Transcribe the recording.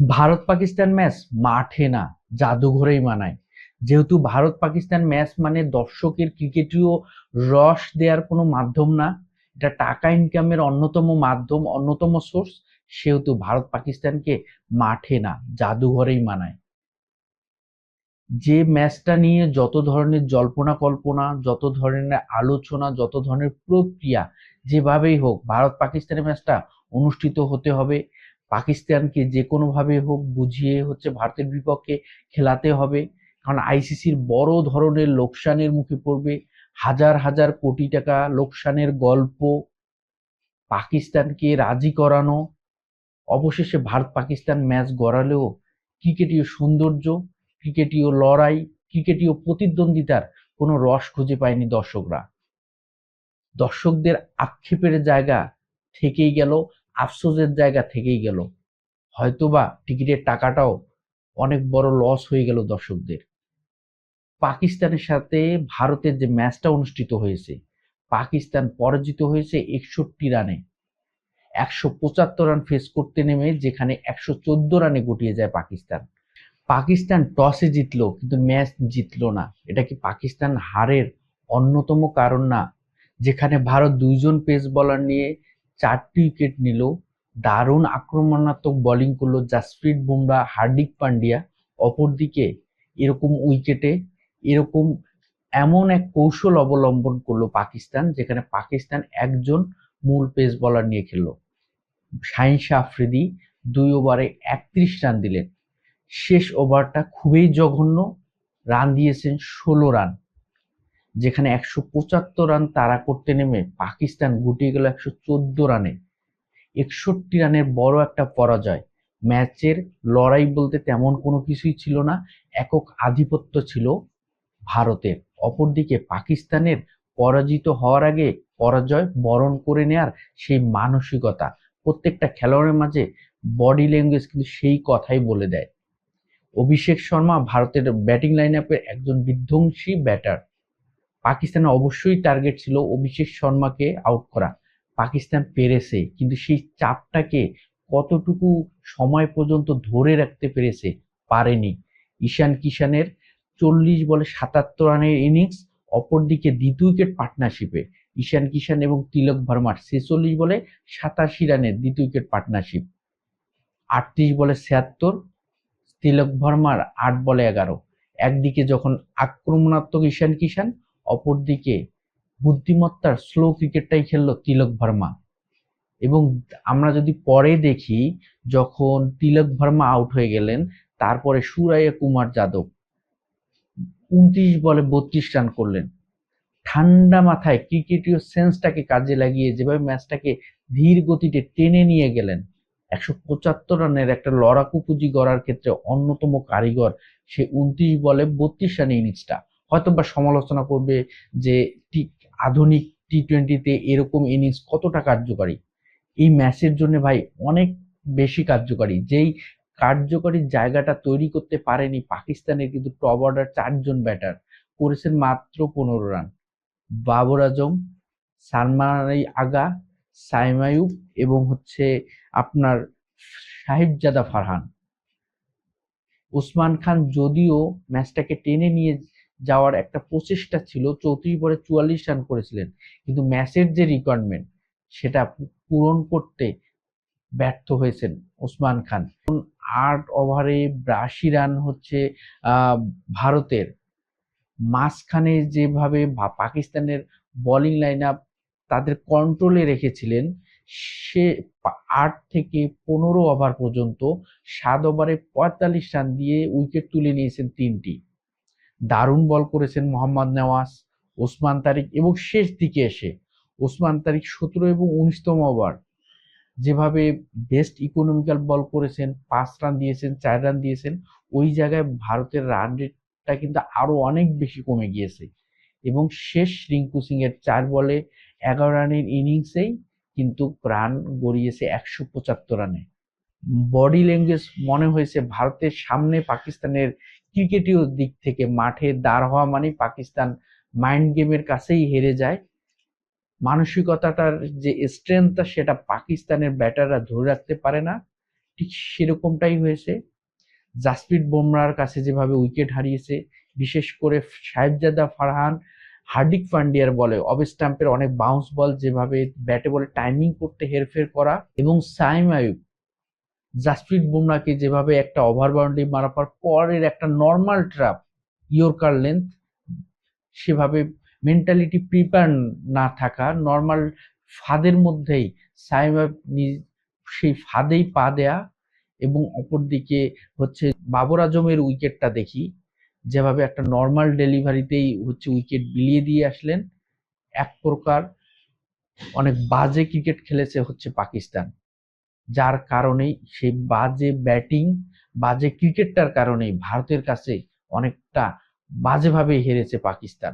Bharat Pakistan match মাঠে না, জাদুঘরেই মানায়। যেহেতু ভারত পাকিস্তান ম্যাচ মানে দর্শকের ক্রিকেটীয় রস দেওয়ার কোনো মাধ্যম না, এটা টাকা ইনকামের অন্যতম মাধ্যম, অন্যতম সোর্স সেহেতু ভারত পাকিস্তানকে মাঠে না, জাদুঘরেই মানায়। যে ম্যাচটা নিয়ে যত ধরনের জল্পনা কল্পনা, যত ধরনের আলোচনা, যত ধরনের প্রক্রিয়া, যেভাবেই হোক, ভারত পাকিস্তানের ম্যাচটা অনুষ্ঠিত হতে হবে। পাকিস্তানকে যে কোনোভাবে হোক বুঝিয়ে হচ্ছে ভারতের বিপক্ষে খেলাতে হবে। কারণ আইসিসির বড় ধরনের লোকসানের মুখে পড়বে। হাজার হাজার কোটি টাকা লোকসানের গল্প পাকিস্তানকে রাজি করানো। অবশেষে ভারত পাকিস্তান ম্যাচ গড়ালেও ক্রিকেটীয় সৌন্দর্য, ক্রিকেটীয় লড়াই, ক্রিকেটীয় প্রতিদ্বন্দ্বিতার কোনো রস খুঁজে পায়নি দর্শকরা। দর্শকদের আক্ষেপের জায়গা থেকেই গেল আফসোসের জায়গা থেকেই গেল। হয়তোবা টিকিটের টাকাটাও অনেক বড় লস হয়ে গেল দর্শকদের। পাকিস্তানের সাথে ভারতের যে ম্যাচটা অনুষ্ঠিত হয়েছে, পাকিস্তান পরাজিত হয়েছে একষট্টি রানে। একশো পঁচাত্তর রান ফেস করতে নেমে যেখানে একশো চোদ্দ রানে গুটিয়ে যায় পাকিস্তান। পাকিস্তান টসে জিতলো, কিন্তু ম্যাচ জিতলো না। এটা কি পাকিস্তান হারের অন্যতম কারণ না? যেখানে ভারত দুইজন পেস বলার নিয়ে চারটি উইকেট নিল, দারুণ আক্রমণাত্মক বোলিং করল জাসপ্রীত বুমরা, হার্দিক পান্ডিয়া। অপরদিকে এরকম উইকেটে এরকম এমন এক কৌশল অবলম্বন করল পাকিস্তান, যেখানে পাকিস্তান একজন মূল পেস বলার নিয়ে খেললো। শাহিন শাহ আফ্রিদি দুই ওভারে একত্রিশ রান দিলেন। শেষ ওভারটা খুবই জঘন্য রান দিয়েছেন ষোলো রান যেখানে একশো পঁচাত্তর রান তারা করতে নেমে পাকিস্তান গুটিয়ে গেল একশো চোদ্দ রানে। একষট্টি রানের বড় একটা পরাজয়। ম্যাচের লড়াই বলতে তেমন কোনো কিছুই ছিল না, একক আধিপত্য ছিল ভারতের। অপরদিকে পাকিস্তানের পরাজিত হওয়ার আগে পরাজয় বরণ করে নেয়ার সেই মানসিকতা প্রত্যেকটা খেলোয়াড়ের মাঝে বডি ল্যাঙ্গুয়েজ কিন্তু সেই কথাই বলে দেয়। অভিষেক শর্মা ভারতের ব্যাটিং লাইন একজন বিধ্বংসী ব্যাটার পাকিস্তানের অবশ্যই টার্গেট ছিল অভিষেক শর্মাকে আউট করা। পাকিস্তান পেরেছে, কিন্তু সেই চাপটাকে কতটুকু সময় পর্যন্ত ধরে রাখতে পেরেছে পারেনি। ঈশান কিষানের চল্লিশ বলে সাতাত্তর রানের ইনিংস অপরদিকে দ্বিতীয় উইকেট পার্টনারশিপে ঈশান কিষান এবং তিলক ভার্মার ছেচল্লিশ বলে সাতাশি রানের দ্বিতীয় উইকেট পার্টনারশিপ আটত্রিশ বলে ছিয়াত্তর, তিলক ভার্মার আট বলে এগারো। একদিকে যখন আক্রমণাত্মক ঈশান কিষান অপরদিকে বুদ্ধিমত্তার স্লো ক্রিকেটটাই খেললো তিলক ভার্মা। এবং আমরা যদি পরে দেখি, যখন তিলক ভার্মা আউট হয়ে গেলেন, তারপরে সুরাইয়া কুমার যাদব উনত্রিশ বলে বত্রিশ রান করলেন। ঠান্ডা মাথায় ক্রিকেটীয় সেন্সটাকে কাজে লাগিয়ে যেভাবে ম্যাচটাকে ধীর গতিতে টেনে নিয়ে গেলেন, একশো পঁচাত্তর রানের একটা লড়াকু পুঁজি গড়ার ক্ষেত্রে অন্যতম কারিগর সে উনত্রিশ বলে বত্রিশ রানের ইনিংসটা হয়তো বা সমালোচনা করবে যে টি আধুনিক টি টোয়েন্টিতে এরকম ইনিংস কতটা কার্যকারী? এই ম্যাচের জন্য ভাই অনেক বেশি কার্যকারী। যেই কার্যকরী জায়গাটা তৈরি করতে পারেনি পাকিস্তানের কিন্তু টপ অর্ডার চারজন ব্যাটার করেছেন মাত্র পনেরো রান বাবর আজম, সালমান আগা সাইমায়ুব এবং হচ্ছে আপনার সাহিবজাদা ফারহান। উসমান খান যদিও ম্যাচটাকে টেনে নিয়ে যাওয়ার একটা প্রচেষ্টা ছিল, চৌত্রিশ বলে চুয়াল্লিশ রান করেছিলেন। কিন্তু ম্যাচের যে রিকোয়ারমেন্ট সেটা পূরণ করতে ব্যর্থ হয়েছেন ওসমান খান। আট ওভারে বিরাশি রান হচ্ছে ভারতের। মাঝখানে যেভাবে পাকিস্তানের বোলিং লাইন আপ তাদের কন্ট্রোলে রেখেছিলেন, সে আট থেকে পনেরো ওভার পর্যন্ত সাত ওভারে পঁয়তাল্লিশ রান দিয়ে উইকেট তুলে নিয়েছেন তিনটি। দারুণ বল করেছেন মোহাম্মদ নেওয়াজ, ওসমান তারিক এবং শেষ দিকে এসে ওসমান তারিক সতেরো এবং উনিশতম ওভার। যেভাবে বেস্ট ইকোনমিক্যাল বল করেছেন, পাঁচ রান দিয়েছেন, চার রান দিয়েছেন, ওই জায়গায় ভারতের রান রেটটা কিন্তু আরও অনেক বেশি কমে গিয়েছে। এবং শেষ রিঙ্কু সিং এর চার বলে এগারো রানের ইনিংসেই কিন্তু রান গড়িয়েছে একশো পঁচাত্তর রানে। বডি ল্যাঙ্গুয়েজ মনে হয়েছে ভারতের সামনে পাকিস্তানের ক্রিকেটীয় দিক থেকে মাঠে দাঁড় হওয়া মানে পাকিস্তান মাইন্ড গেমের কাছেই হেরে যায়। মানসিকতাটার যে স্ট্রেংথটা সেটা পাকিস্তানের ব্যাটাররা ধরে রাখতে পারে না। ঠিক সেরকমটাই হয়েছে। জাসপ্রীত বুমরার কাছে যেভাবে উইকেট হারিয়েছে, বিশেষ করে সাহেবজাদা ফারহান, হার্দিক পান্ডিয়ার বলে অফ স্টাম্পের অনেক বাউন্স বল যেভাবে ব্যাটে বলে টাইমিং করতে হেরফের করা এবং সাইম আয়ুব জাসপ্রীত বুমরাকে যেভাবে একটা ওভার বাউন্ডারি মারার পর পরের একটা নর্মাল ট্রাপ ইয়র্কার লেন্থ সেভাবে মেন্টালিটি প্রিপেয়ার না থাকা নর্মাল ফাঁদের মধ্যেই নিজ- সেই ফাঁদেই পা দেয়া এবং অপরদিকে হচ্ছে বাবর আজমের উইকেটটা দেখি, যেভাবে একটা নর্মাল ডেলিভারিতেই হচ্ছে উইকেট বিলিয়ে দিয়ে আসলেন। এক প্রকার অনেক বাজে ক্রিকেট খেলেছে হচ্ছে পাকিস্তান। যার কারণে সে বাজে ব্যাটিং বাজে ক্রিকেটটার কারণে ভারতের কাছে অনেকটা বাজেভাবে হেরেছে পাকিস্তান।